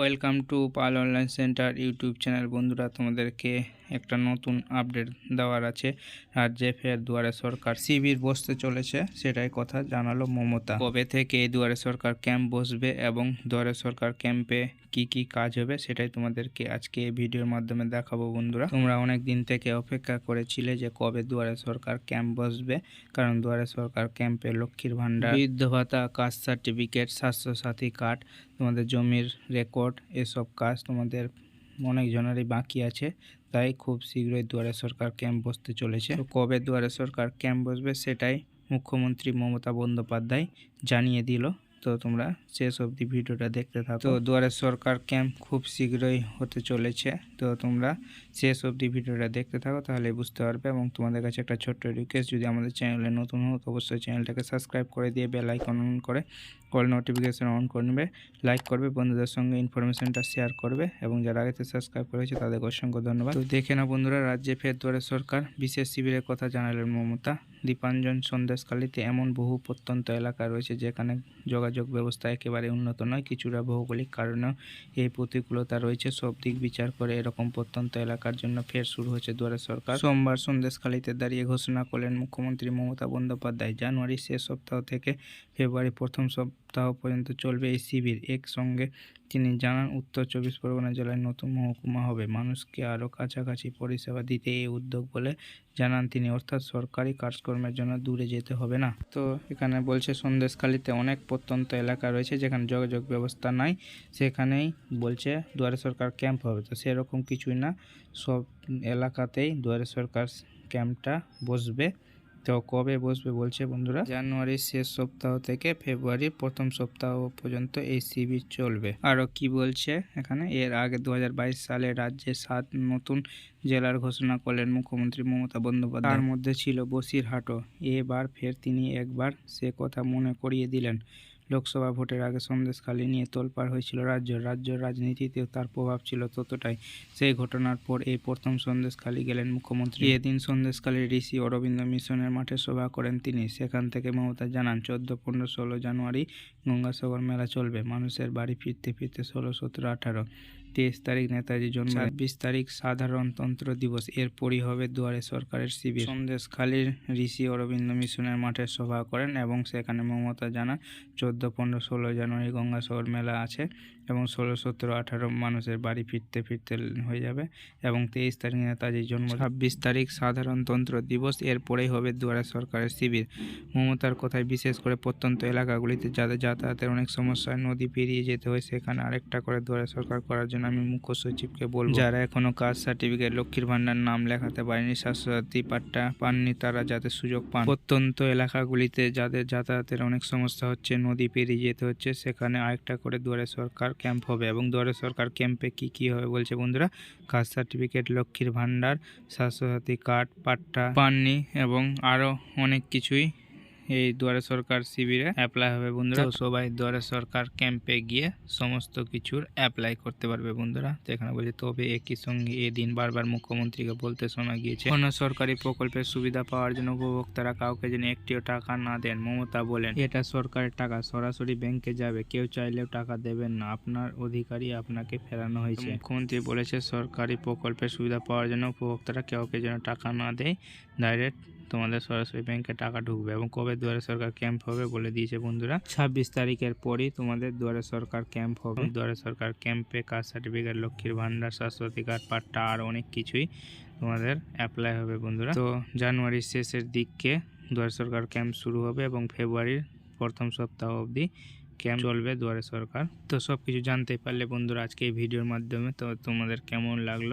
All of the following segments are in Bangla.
Welcome to Pal online centre YouTube channel বন্ধুরা, তোমাদেরকে একটা নতুন আপডেট দেওয়ার আছে। রাজ্যে ফের দুয়ারে সরকার শিবির বসতে চলেছে, সেটাই কথা জানালো মমতা। কবে থেকে এই দুয়ারে সরকার ক্যাম্প বসবে এবং দুয়ারে সরকার ক্যাম্পে কি কি কাজ হবে, সেটাই তোমাদেরকে আজকে এই ভিডিওর মাধ্যমে দেখাবো, বন্ধুরা। তোমরা অনেক দিন থেকে অপেক্ষা করেছিলে যে কবে দুয়ারে সরকার ক্যাম্প বসবে, কারণ দুয়ারে সরকার ক্যাম্পে লক্ষ্মীর ভাণ্ডার, বৃদ্ধ ভাতা, কাস্ট সার্টিফিকেট, স্বাস্থ্যসাথী কার্ড তোমাদের জমির রেকর্ড এসব কাজ তোমাদের অনেক জনেরই বাকি আছে, তাই খুব শীঘ্রই দুয়ারে সরকার ক্যাম্প বসতে চলেছে। তো কবে দুয়ারে সরকার ক্যাম্প বসবে সেটাই মুখ্যমন্ত্রী মমতা বন্দ্যোপাধ্যায় জানিয়ে দিল। তো তোমরা শেষ অবধি ভিডিওটা দেখতে থাকো। তো দুয়ারে সরকার ক্যাম্প খুব শীঘ্রই হতে চলেছে। তো তোমরা শেষ অবধি ভিডিওটা দেখতে থাকো, তাহলে বুঝতে পারবে এবং তোমাদের কাছে একটা ছোট্ট রিকোয়েস্ট যদি আমাদের চ্যানেলে নতুন হো অবশ্যই চ্যানেলটাকে সাবস্ক্রাইব করে দিয়ে বেল আইকন অন করে কল নোটিফিকেশান অন করে নেবে লাইক করবে, বন্ধুদের সঙ্গে ইনফরমেশনটা শেয়ার করবে এবং যারা আগেতে সাবস্ক্রাইব করেছে তাদেরকে অসংখ্য ধন্যবাদ। দেখে না বন্ধুরা, রাজ্যে ফের দুয়ারে সরকার, বিশেষ শিবিরের কথা জানালেন মমতা। দীপাঞ্জন সন্দেশকালীতে এমন বহু প্রত্যন্ত এলাকা রয়েছে যেখানে যোগাযোগ ব্যবস্থা একেবারে উন্নত নয়, কিছুটা ভৌগোলিক কারণেও এই প্রতিকূলতা রয়েছে। সব দিক বিচার করে এরকম প্রত্যন্ত এলাকার জন্য ফের শুরু হয়েছে দুয়ারে সরকার। সোমবার সন্দেশখালীতে দাঁড়িয়ে ঘোষণা করলেন মুখ্যমন্ত্রী মমতা বন্দ্যোপাধ্যায়। জানুয়ারি শেষ সপ্তাহ থেকে ফেব্রুয়ারি প্রথম সপ্তাহ পর্যন্ত চলবে এই শিবির। একসঙ্গে তিনি জানান, উত্তর চব্বিশ পরগনা জেলায় নতুন মহকুমা হবে। মানুষকে আরও কাছাকাছি পরিষেবা দিতে এই উদ্যোগ বলে জানান তিনি। অর্থাৎ সরকারি কাজকর্মের জন্য দূরে যেতে হবে না। তো এখানে বলছে, সন্দেশখালীতে অনেক প্রত্যন্ত এলাকা রয়েছে যেখানে যোগাযোগ ব্যবস্থা নাই। সেখানেই বলছে, দুয়ারে সরকার ক্যাম্প হবে। তো সেরকম কিছুই না। সব এলাকাতেই দুয়ারে সরকার ক্যাম্পটা বসবে। তো কবে বসবে বলছে বন্ধুরা? জানুয়ারির শেষ সপ্তাহ থেকে ফেব্রুয়ারির প্রথম সপ্তাহ পর্যন্ত এই শিবির চলবে। আরও কি বলছে এখানে? এর আগে দুহাজার বাইশ সালে রাজ্যে সাত নতুন জেলার ঘোষণা করলেন মুখ্যমন্ত্রী মমতা বন্দ্যোপাধ্যায়। তার মধ্যে ছিল বসিরহাটও। এবার ফের তিনি একবার সে কথা মনে করিয়ে দিলেন। লোকসভা ভোটের আগে সন্দেশখালী নিয়ে তোলপাড় হয়েছিল রাজ্য রাজ্য রাজনীতিতেও তার প্রভাব ছিল ততটাই। সেই ঘটনার পর এই প্রথম সন্দেশখালী গেলেন মুখ্যমন্ত্রী। এদিন সন্দেশখালীর ঋষি অরবিন্দ মিশনের মাঠে সভা করেন তিনি। সেখান থেকে মমতা জানান, চোদ্দ, পনেরো, ষোলো জানুয়ারি গঙ্গাসাগর মেলা চলবে। মানুষের বাড়ি ফিরতে ফিরতে ষোলো, সতেরো, আঠারো। তেইশ তারিখ নেতাজি জন্ম ছাব্বিশ তারিখ সাধারণতন্ত্র দিবস। এরপরই হবে দুয়ারে সরকারের শিবির। সন্দেশ সন্দেশখালীর ঋষি অরবিন্দ মিশনের মাঠে সভা করেন এবং সেখানে মমতা জানান চোদ্দ পনেরো ষোলো জানুয়ারি গঙ্গাসাগর মেলা আছে। এবং ষোলো, সতেরো, আঠারো মানুষের বাড়ি ফিরতে ফিরতে হয়ে যাবে এবং তেইশ তারিখ নেতাজির জন্ম ছাব্বিশ তারিখ সাধারণতন্ত্র দিবস এরপরেই হবে দুয়ারে সরকারের শিবির। মমতার কথায় বিশেষ করে প্রত্যন্ত এলাকাগুলিতে যাদের যাতায়াতের অনেক সমস্যায় নদী পেরিয়ে যেতে হয়, সেখানে আরেকটা করে দুয়ারে সরকার করার জন্য আমি মুখ্য সচিবকে বলব। যারা এখনও কাস্ট সার্টিফিকেট, লক্ষ্মীর ভান্ডার নাম লেখাতে পারেনি, স্বাস্থ্যসাথী পাট্টা পাননি, তারা যাতে সুযোগ পান। প্রত্যন্ত এলাকাগুলিতে যাদের যাতায়াতের অনেক সমস্যা হচ্ছে, নদী পেরিয়ে যেতে হচ্ছে, সেখানে আরেকটা করে দুয়ারে সরকার ক্যাম্প হবে এবং দুয়ারে সরকার ক্যাম্পে কি কি হবে বলছে বন্ধুরা? কাস্ট সার্টিফিকেট, লক্ষ্মীর ভান্ডার স্বাস্থ্যসাথী কার্ড, পাট্টা, পাননি এবং আরও অনেক কিছুই এই দুয়ারে সরকার শিবিরে অ্যাপ্লাই হবে বন্ধুরা। সবাই দুয়ারে সরকার ক্যাম্পে গিয়ে সমস্ত কিছুর অ্যাপ্লাই করতে পারবে বন্ধুরা। তো এখানে বলছে তবে একই সঙ্গে এদিন বারবার মুখ্যমন্ত্রীকে বলতে শোনা গিয়েছে কোনো সরকারি প্রকল্পের সুবিধা পাওয়ার জন্য উপভোক্তারা কাউকে যেন একটিও টাকা না দেন। মমতা বলেন এটা সরকারের টাকা সরাসরি ব্যাংকে যাবে। কেউ চাইলেও টাকা দেবেন না। আপনার অধিকারী আপনাকে ফেরানো হয়েছে। মুখ্যমন্ত্রী বলেছে সরকারি প্রকল্পের সুবিধা পাওয়ার জন্য উপভোক্তারা কাউকে যেন টাকা না দেয় ডাইরেক্ট তোমাদের সরাসরি ব্যাংকে টাকা ঢুকবে এবং কবে দুয়ারে সরকার ক্যাম্প হবে বলে দিয়েছে বন্ধুরা। ছাব্বিশ তারিখের পরই তোমাদের দুয়ারে সরকার ক্যাম্প হবে। দুয়ারে সরকার ক্যাম্পে কাস্ট সার্টিফিকেট লক্ষ্মীর ভান্ডার স্বাস্থ্যসাথী কার্ড পাট্টা আর অনেক কিছুই তোমাদের অ্যাপ্লাই হবে বন্ধুরা। তো জানুয়ারির শেষের দিককে দুয়ারে সরকার ক্যাম্প শুরু হবে এবং ফেব্রুয়ারির প্রথম সপ্তাহ অবধি ক্যাম্প চলবে দুয়ারে সরকার। তো সব কিছু জানতে পারলে বন্ধুরা আজকে এই ভিডিওর মাধ্যমে তো তোমাদের কেমন লাগল?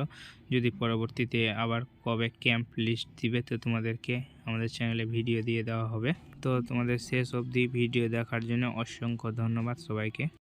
যদি পরবর্তীতে আবার কবে ক্যাম্প লিস্ট দিবে তো তোমাদেরকে আমাদের চ্যানেলে ভিডিও দিয়ে দেওয়া হবে। তো তোমাদের শেষ অবধি ভিডিও দেখার জন্য অসংখ্য ধন্যবাদ সবাইকে।